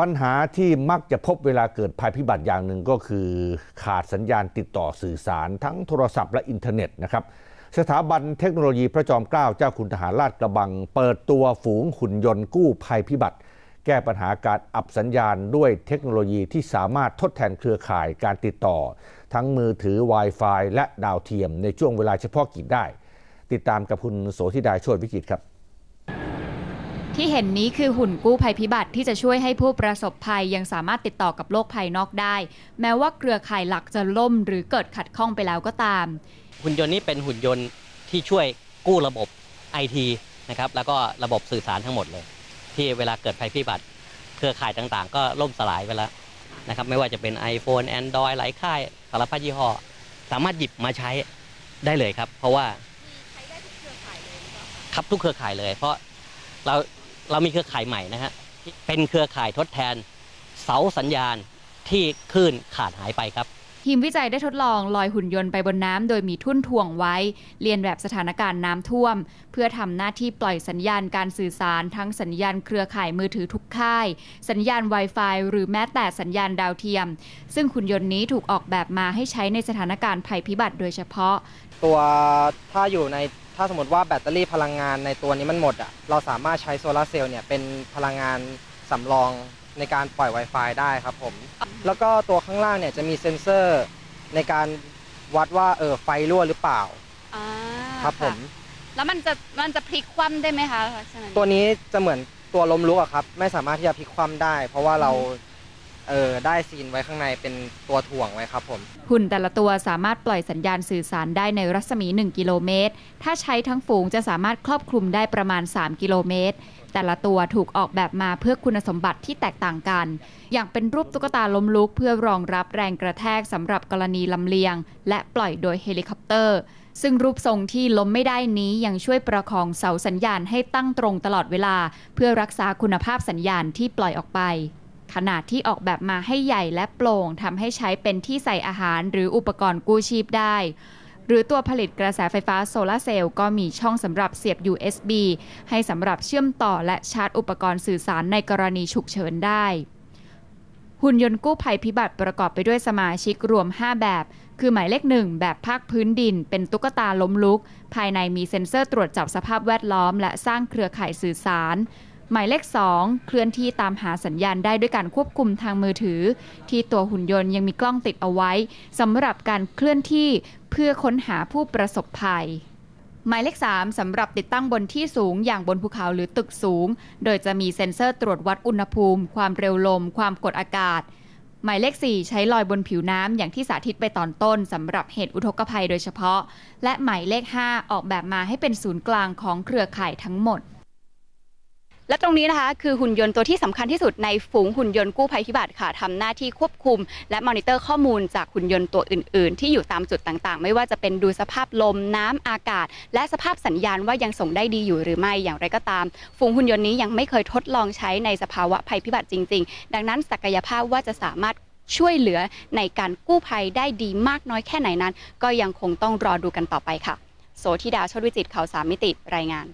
ปัญหาที่มักจะพบเวลาเกิดภัยพิบัติอย่างหนึ่งก็คือ ขาดสัญญาณติดต่อสื่อสารทั้งโทรศัพท์และอินเทอร์เน็ตนะครับ สถาบันเทคโนโลยีพระจอมเกล้าเจ้าคุณทหารราชกระบัง เปิดตัวฝูงหุ่นยนต์กู้ภัยพิบัติ แก้ปัญหาการอับสัญญาณด้วยเทคโนโลยีที่สามารถทดแทนเครือข่ายการติดต่อ ทั้งมือถือ Wi-Fi และดาวเทียมในช่วงเวลาเฉพาะกิจได้ ติดตามกับคุณโสธิดาโชติวิจิตครับ ที่เห็นนี้คือหุ่นกู้ภัยพิบัติที่จะช่วยให้ผู้ประสบภัยยังสามารถติดต่อกับโลกภายนอกได้ แม้ว่าเครือข่ายหลักจะล่มหรือเกิดขัดข้องไปแล้วก็ตาม หุ่นยนต์นี้เป็นหุ่นยนต์ที่ช่วยกู้ระบบไอทีนะครับแล้วก็ระบบสื่อสารทั้งหมดเลย ที่เวลาเกิดภัยพิบัติ เครือข่ายต่างๆ ก็ล่มสลายไปแล้วนะครับไม่ว่าจะเป็น iPhone Android หลายค่ายสารพัดยี่ห้อสามารถหยิบมาใช้ได้เลยครับ เพราะว่าครับทุกเครือข่ายเลย เพราะเรา เรามีเครือข่ายใหม่นะฮะเป็นเครือข่ายทดแทนเสาสัญญาณที่คลื่นขาดหายไปครับ ทีมวิจัยได้ทดลองลอยหุ่นยนต์ไปบนน้ำโดยมีทุ่นถ่วงไว้ เรียนแบบสถานการณ์น้ำท่วม เพื่อทำหน้าที่ปล่อยสัญญาณการสื่อสาร ทั้งสัญญาณเครือข่ายมือถือทุกค่าย สัญญาณ Wi-Fi หรือแม้แต่สัญญาณดาวเทียม ซึ่งหุ่นยนต์นี้ถูกออกแบบมาให้ใช้ในสถานการณ์ภัยพิบัติโดยเฉพาะ ตัวถ้าอยู่ในถ้าสมมติว่าแบตเตอรี่พลังงานในตัวนี้มันหมดอะเราสามารถใช้โซลาร์เซลล์เนี่ยเป็นพลังงานสำรอง ในการปล่อย Wi-Fi ได้ครับผม แล้วก็ตัวข้างล่างเนี่ยจะมีเซ็นเซอร์ในการวัดว่าเออไฟรั่วหรือเปล่าอ่าครับผมะแล้วมันจะมันจะพลิกคว่ำได้ไหมคะลักษณะนี้ตัวนี้จะเหมือนตัวลมลุกอะครับ ไม่สามารถที่จะพลิกคว่ำได้ เพราะว่าเราเออได้ซีนไว้ข้างในเป็นตัวถ่วงไว้ครับผม หุ่นแต่ละตัวสามารถปล่อยสัญญาณสื่อสารได้ในรัศมี 1 กิโลเมตร ถ้าใช้ทั้งฝูงจะสามารถครอบคลุมได้ประมาณ 3 กิโลเมตร แต่ละตัวถูกออกแบบมาเพื่อคุณสมบัติที่แตกต่างกัน อย่างเป็นรูปตุ๊กตาล้มลุกเพื่อรองรับแรงกระแทกสำหรับกรณีลำเลียง และปล่อยโดยเฮลิคอปเตอร์ ซึ่งรูปทรงที่ล้มไม่ได้นี้ยังช่วยประคองเสาสัญญาณให้ตั้งตรงตลอดเวลา เพื่อรักษาคุณภาพสัญญาณที่ปล่อยออกไปขนาดที่ออกแบบมาให้ใหญ่และโปร่งทำให้ใช้เป็นที่ใส่อาหารหรืออุปกรณ์กู้ชีพได้ หรือตัวผลิตกระแสไฟฟ้าโซลาเซลล์ก็มีช่องสำหรับเสียบ USB ให้สำหรับเชื่อมต่อและชาร์จอุปกรณ์สื่อสารในกรณีฉุกเฉินได้ หุ่นยนต์กู้ภัยพิบัติประกอบไปด้วยสมาชิกรวม 5 แบบ คือหมายเลขหนึ่งแบบภาคพื้นดิน เป็นตุ๊กตาล้มลุก ภายในมีเซ็นเซอร์ตรวจจับสภาพแวดล้อม และสร้างเครือข่ายสื่อสาร หมายเลข 2 เคลื่อนที่ตามหาสัญญาณได้ด้วยการควบคุมทางมือถือ ที่ตัวหุ่นยนต์ยังมีกล้องติดเอาไว้สำหรับการเคลื่อนที่เพื่อค้นหาผู้ประสบภัย หมายเลข 3 สำหรับติดตั้งบนที่สูงอย่างบนภูเขาหรือตึกสูง โดยจะมีเซ็นเซอร์ตรวจวัดอุณหภูมิ ความเร็วลม ความกดอากาศหมายเลข 4 ใช้ลอยบนผิวน้ำอย่างที่สาธิตไปตอนต้นสำหรับเหตุอุทกภัยโดยเฉพาะ และหมายเลข 5 ออกแบบมาให้เป็นศูนย์กลางของเครือข่ายทั้งหมด และตรงนี้นะคะคือหุ่นยนต์ตัวที่สำคัญที่สุดในฝูงหุ่นยนต์กู้ภัยพิบัติค่ะทำหน้าที่ควบคุม และมอนิเตอร์ข้อมูลจากหุ่นยนต์ตัวอื่น ๆ ที่อยู่ตามจุดต่างๆ ไม่ว่าจะเป็นดูสภาพลมน้ำอากาศ และสภาพสัญญาณว่ายังส่งได้ดีอยู่หรือไม่อย่างไรก็ตาม ฝูงหุ่นยนต์นี้ยังไม่เคยทดลองใช้ในสภาวะภัยพิบัติจริง ๆ ดังนั้นศักยภาพว่าจะสามารถช่วยเหลือในการกู้ภัยได้ดีมากน้อยแค่ไหนนั้น ก็ยังคงต้องรอดูกันต่อไปค่ะ โสธิดาชติวิจิตข่าวสามมิติรายงาน